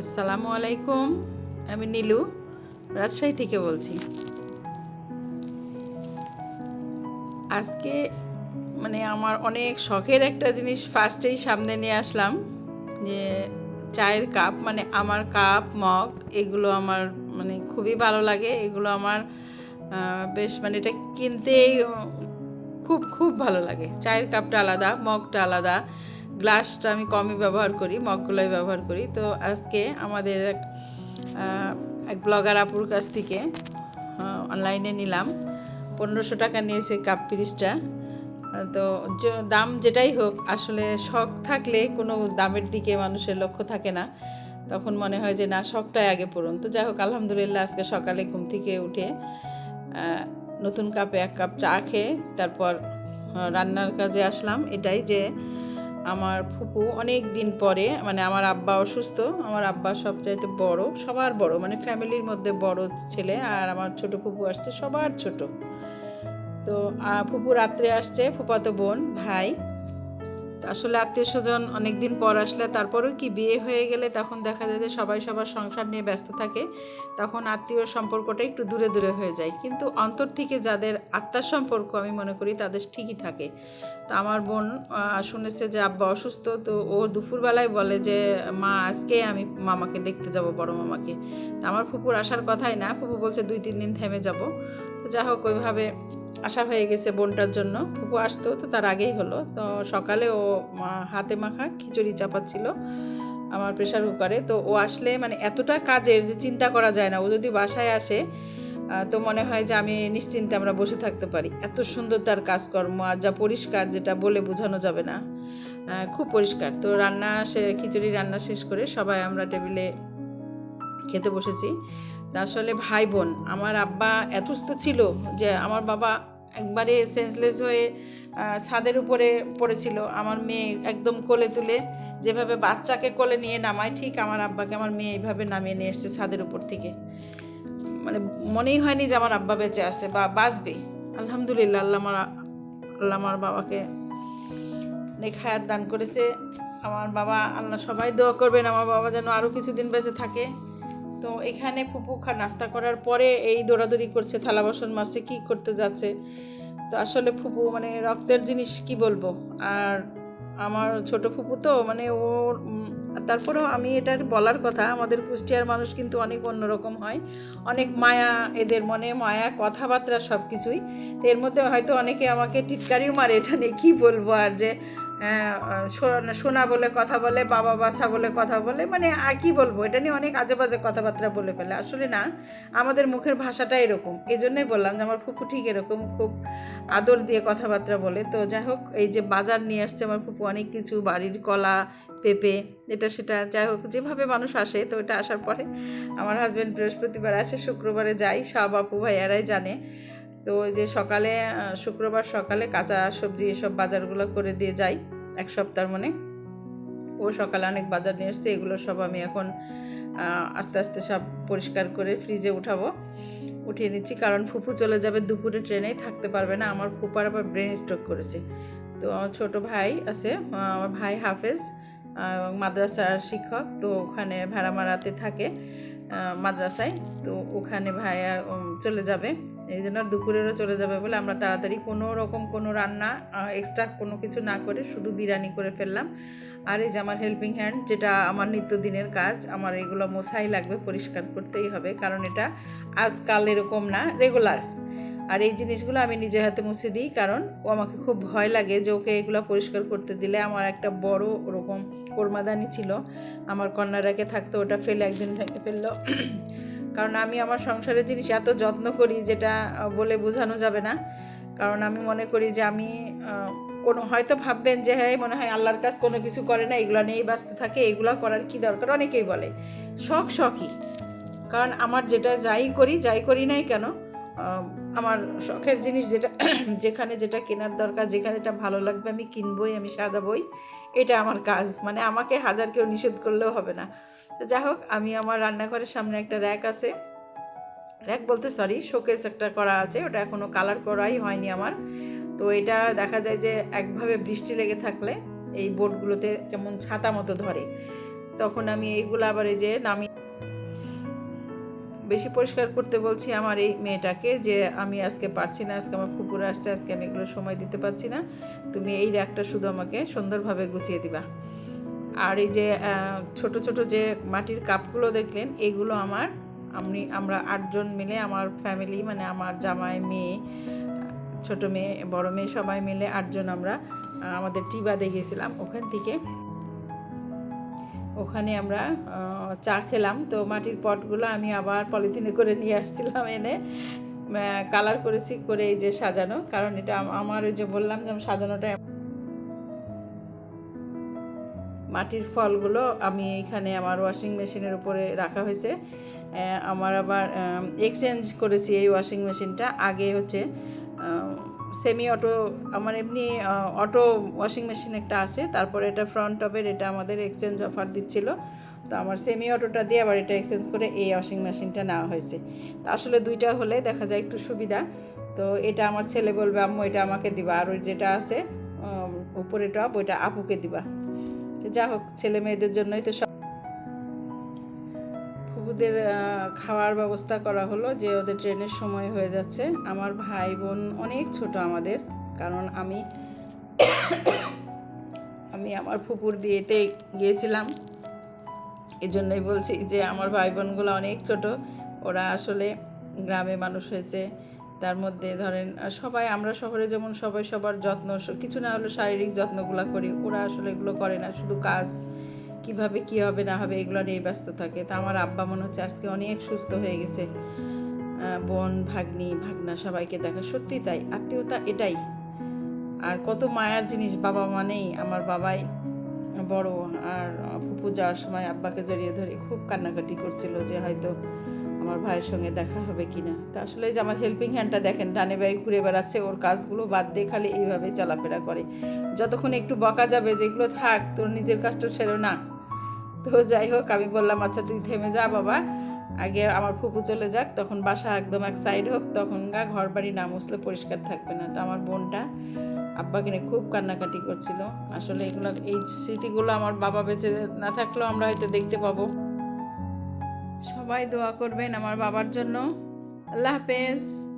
আসসালামু আলাইকুম আমি নীলু, রাজশাহী থেকে বলছি। আজকে মানে আমার অনেক শখের একটা জিনিস ফার্স্টেই সামনে নিয়ে আসলাম, যে চায়ের কাপ মানে আমার কাপ মগ এগুলো আমার মানে খুবই ভালো লাগে। এগুলো আমার বেশ মানে এটা কিনতেই, খুব খুব ভালো লাগে। চায়ের কাপটা আলাদা মগটা আলাদা। গ্লাসটা আমি কমই ব্যবহার করি মগগুলোই ব্যবহার করি। তো আজকে আমাদের এক এক ব্লগার আপুর কাছ থেকে অনলাইনে নিলাম। পনেরোশো টাকা নিয়েছে কাপ পিরিসটা তো দাম যেটাই হোক, আসলে শখ থাকলে কোনো দামের দিকে মানুষের লক্ষ্য থাকে না। তখন মনে হয় যে না, শখটাই আগে পূরণ। তো যাই হোক, আলহামদুলিল্লাহ, আজকে সকালে ঘুম থেকে উঠে নতুন কাপে এক কাপ চা খেয়ে, তারপর রান্নার কাজে আসলাম। এটাই যে আমার ফুপু অনেক দিন পরে মানে আমার আব্বা অসুস্থ, আমার আব্বা সবচাইতে বড়, সবার বড় মানে ফ্যামিলির মধ্যে বড় ছেলে আর আমার ছোট ফুপু আসছে সবার ছোট। তো ফুপু রাত্রে আসছে, ফুপাতো বোন, ভাই। আসলে আত্মীয় স্বজন অনেকদিন পর আসলে তারপরেও কি বিয়ে হয়ে গেলে তখন দেখা যায় যে সবাই সবার সংসার নিয়ে ব্যস্ত থাকে, তখন আত্মীয় সম্পর্কটা একটু দূরে দূরে হয়ে যায়। কিন্তু অন্তর থেকে যাদের আত্মার সম্পর্ক আমি মনে করি তাদের ঠিকই থাকে। তো আমার বোন শুনেছে যে আব্বা অসুস্থ, তো ও দুপুরবেলায় বলে যে, মা, আজকে আমি মামাকে দেখতে যাব, বড় মামাকে। তো আমার ফুপুর আসার কথাই না, ফুপু বলছে, দুই, তিন দিন থেমে যাব। যা হোক, ওইভাবে আশা হয়ে গেছে বোনটার জন্য। ফুপু আসতো তো তার আগেই হলো। তো সকালে ও হাতে মাখা খিচুড়ি চাপাচ্ছিল আমার প্রেশার কুকারে তো ও আসলে মানে এতটা কাজের যে চিন্তা করা যায় না। ও যদি বাসায় আসে তো মনে হয় যে আমি নিশ্চিন্তে আমরা বসে থাকতে পারি। এত সুন্দর তার কাজকর্ম আর যা পরিষ্কার যেটা বলে বোঝানো যাবে না খুব পরিষ্কার। তো রান্না সে, খিচুড়ি রান্না শেষ করে সবাই আমরা টেবিলে খেতে বসেছি। আসলে ভাই বোন আমার আব্বা এত ছিল যে আমার বাবা একবারে সেন্সলেস হয়ে ছাদের উপরে পড়েছিল। আমার মেয়ে একদম কোলে তুলে যেভাবে বাচ্চাকে কোলে নিয়ে নামায়, ঠিক আমার আব্বাকে আমার মেয়ে এইভাবে নামিয়ে নিয়ে এসছে ছাদের উপর থেকে। মানে মনেই হয়নি যে আমার আব্বা বেঁচে আছে বা বাঁচবে। আলহামদুলিল্লাহ, আল্লাহ আমার আল্লাহ আমার বাবাকে অনেক হায়াত দান করেছে। আমার বাবা, আল্লাহ সবাই দোয়া করবেন, আমার বাবা যেন আরও কিছুদিন বেঁচে থাকে। তো এখানে ফুপু খা নাস্তা করার পরে এই দৌড়াদৌড়ি করছে থালা বাসন মাসে কি করতে যাচ্ছে। তো আসলে ফুপু মানে রক্তের জিনিস কি বলব? আর আমার ছোট ফুপু তো মানে উম, তারপরেও আমি এটা বলার কথা আমাদের কুষ্টিয়ার মানুষ কিন্তু অনেক অন্যরকম হয়। অনেক মায়া এদের মনে মায়া কথাবার্তা সব কিছুই তো এর মধ্যে হয়তো অনেকে আমাকে টিটকারিও মারে এটা নিয়ে কী বলব আর যে শোনা- শোনা বলে কথা বলে, বাবা বাসা বলে কথা বলে মানে আর কি বলব, এটা নিয়ে অনেক আজে বাজে কথাবার্তা বলে ফেলে। আসলে না, আমাদের মুখের ভাষাটা এরকম। এই জন্যই বললাম যে, আমার ফুপু ঠিক এরকম খুব আদর দিয়ে কথাবার্তা বলে। তো যাই হোক, এই যে বাজার নিয়ে আসছে আমার ফুপু, অনেক কিছু, বাড়ির কলা, পেঁপে, এটা সেটা, যাই হোক, যেভাবে মানুষ আসে, তো এটা আসার পরে আমার হাজব্যান্ড বৃহস্পতিবার আসে, শুক্রবারে যাই, সব আপু ভাইয়ারাই জানে। তো ওই যে সকালে শুক্রবার সকালে কাঁচা সবজি এসব বাজারগুলো করে দিয়ে যাই, এক সপ্তাহ মানে। ও সকালে অনেক বাজার নিয়ে এসছে এগুলো সব আমি এখন আস্তে আস্তে সব পরিষ্কার করে ফ্রিজে উঠাবো। উঠিয়ে নিচ্ছি, কারণ ফুপু চলে যাবে দুপুরে ট্রেনেই, থাকতে পারবে না। আমার ফুপার আবার ব্রেন স্ট্রোক করেছে। তো আমার ছোট ভাই আছে আমার ভাই হাফেজ মাদ্রাসার শিক্ষক, তো ওখানে ভেড়ামারাতে থাকে মাদ্রাসায়। তো ওখানে ভাইয়া চলে যাবে। এই জন্য দুপুরেরও চলে যাবে বলে আমরা তাড়াতাড়ি কোনো রকম কোনো রান্না এক্সট্রা কোনো কিছু না করে শুধু বিরিয়ানি করে ফেললাম। আর এই যে আমার হেল্পিং হ্যান্ড যেটা আমার নিত্যদিনের কাজ, আমার এগুলো মশাই লাগবে, পরিষ্কার করতেই হবে। কারণ এটা আজকাল এরকম না রেগুলার আর এই জিনিসগুলো আমি নিজে হাতে মুছে দিই, কারণ ও আমাকে খুব ভয় লাগে যে ওকে এগুলো পরিষ্কার করতে দিলে। আমার একটা বড় ওরকম কোরমাদানি ছিল। আমার কন্যারাকে থাকতো, ওটা ফেলে একদিন ভেঙে ফেলল। কারণ আমি আমার সংসারের জিনিস এত যত্ন করি যেটা বলে বোঝানো যাবে না। কারণ আমি মনে করি যে আমি কোনো হয়তো ভাববেন যে হ্যাঁ মনে হয় আল্লাহর কাজ কোনো কিছু করে না, এগুলো নিয়েই ব্যস্ত থাকে, এগুলো করার কি দরকার? অনেকেই বলে। শখ শখই। কারণ আমার যেটা যাই করি যাই করি নাই কেন আমার শখের জিনিস যেটা, যেখানে যেটা কেনার দরকার, যেখানে যেটা ভালো লাগবে আমি কিনবই, আমি সাজাবই। এটা আমার কাজ। মানে আমাকে হাজার কেউ নিষেধ করলেও হবে না। তো যাই হোক, আমি আমার রান্নাঘরের সামনে একটা র্যাক আছে। র্যাক বলতে সরি শোকেস একটা করা আছে। ওটা এখনও কালার করাই হয়নি আমার। তো এটা দেখা যায় যে একভাবে বৃষ্টি লেগে থাকলে এই বোর্ডগুলোতে কেমন ছাতা মতো ধরে। তখন আমি এইগুলো আবার এই যে নামি বেশি পরিষ্কার করতে বলছি আমার এই মেয়েটাকে যে আমি আজকে পারছি না, আজকে আমার কুকুর আসছে, আজকে আমি এগুলো সময় দিতে পারছি না। তুমি এই র্যাকটা শুধু আমাকে সুন্দরভাবে গুছিয়ে দিবা। আর এই যে ছোট ছোট যে মাটির কাপগুলো দেখলেন, এগুলো আমার, আমি, আমরা আটজন মিলে আমার ফ্যামিলি মানে আমার জামাই, মেয়ে, ছোট মেয়ে, বড় মেয়ে সবাই মিলে আটজন আমরা আমাদের টিবাদে গেছিলাম ওখান থেকে। ওখানে আমরা চা খেলাম। তো মাটির পটগুলো আমি আবার পলিথিনে করে নিয়ে আসছিলাম এনে। কালার করেছি, করে এই যে সাজানো। কারণ এটা আমার ওই যে বললাম যে সাজানোটা মাটির ফলগুলো আমি এখানে আমার ওয়াশিং মেশিনের উপরে রাখা হয়েছে। আমার আবার এক্সচেঞ্জ করেছি এই ওয়াশিং মেশিনটা আগে হচ্ছে সেমি অটো আমার এমনি অটো ওয়াশিং মেশিন একটা আছে, তারপরে এটা ফ্রন্ট টপের এটা আমাদের এক্সচেঞ্জ অফার দিচ্ছিল। তো আমার সেমি অটোটা দিয়ে আবার এটা এক্সচেঞ্জ করে এই ওয়াশিং মেশিনটা নেওয়া হয়েছে। তো আসলে দুইটা হলে দেখা যায় একটু সুবিধা। তো এটা আমার ছেলে বলবে, আম্মু, এটা আমাকে দিবা। আর ওই যেটা আছে উপরে টপ ওইটা আপুকে দিবা। যা হোক, ছেলে মেয়েদের জন্যই তো সব আহ, খাওয়ার ব্যবস্থা করা হলো যে ওদের ট্রেনের সময় হয়ে যাচ্ছে। আমার ভাই বোন অনেক ছোট আমাদের কারণ আমি আমি আমার ফুপুর বিয়েতে গিয়েছিলাম। এই জন্যই বলছি যে আমার ভাই বোনগুলো অনেক ছোট ওরা আসলে গ্রামে মানুষ হয়েছে। তার মধ্যে ধরেন সবাই আমরা শহরে যেমন সবাই সবার যত্ন কিছু না হলে শারীরিক যত্নগুলো করি ওরা আসলে এগুলো করে না শুধু কাজ। কীভাবে কি হবে, না হবে, এগুলো নিয়ে ব্যস্ত থাকে। তা আমার আব্বা মনে হচ্ছে আজকে অনেক সুস্থ হয়ে গেছে। বোন, ভাগ্নি, ভাগনা সবাইকে দেখা। সত্যি তাই, আত্মীয়তা এটাই। আর কত মায়ার জিনিস, বাবা মানেই আমার বাবাই বড় আর ফুপু যাওয়ার সময় আব্বাকে জড়িয়ে ধরে খুব কান্নাকাটি করছিল যে হয়তো আমার ভাইয়ের সঙ্গে দেখা হবে কি না তা আসলে যে আমার হেল্পিং হ্যান্ডটা দেখেন ডানে বাই ঘুরে বেড়াচ্ছে, ওর কাজগুলো বাদ দিয়ে খালি এইভাবে চলাফেরা করে। যতক্ষণ একটু বকা যাবে, যেগুলো থাক, তোর নিজের কাজটা ছেড়ো না। তো যাই হোক, আমি বললাম আচ্ছা তুই থেমে যা বাবা। আগে আমার ফুপু চলে যাক, তখন বাসা একদম এক সাইড হোক, তখন গা ঘর বাড়ি না মুছলে পরিষ্কার থাকবে না। তো আমার বোনটা আব্বাকে নিয়ে খুব কান্নাকাটি করছিল। আসলে এগুলো, এই স্মৃতিগুলো আমার বাবা বেঁচে না থাকলেও আমরা হয়তো দেখতে পাবো। সবাই দোয়া করবেন আমার বাবার জন্য। আল্লাহ হাফেজ।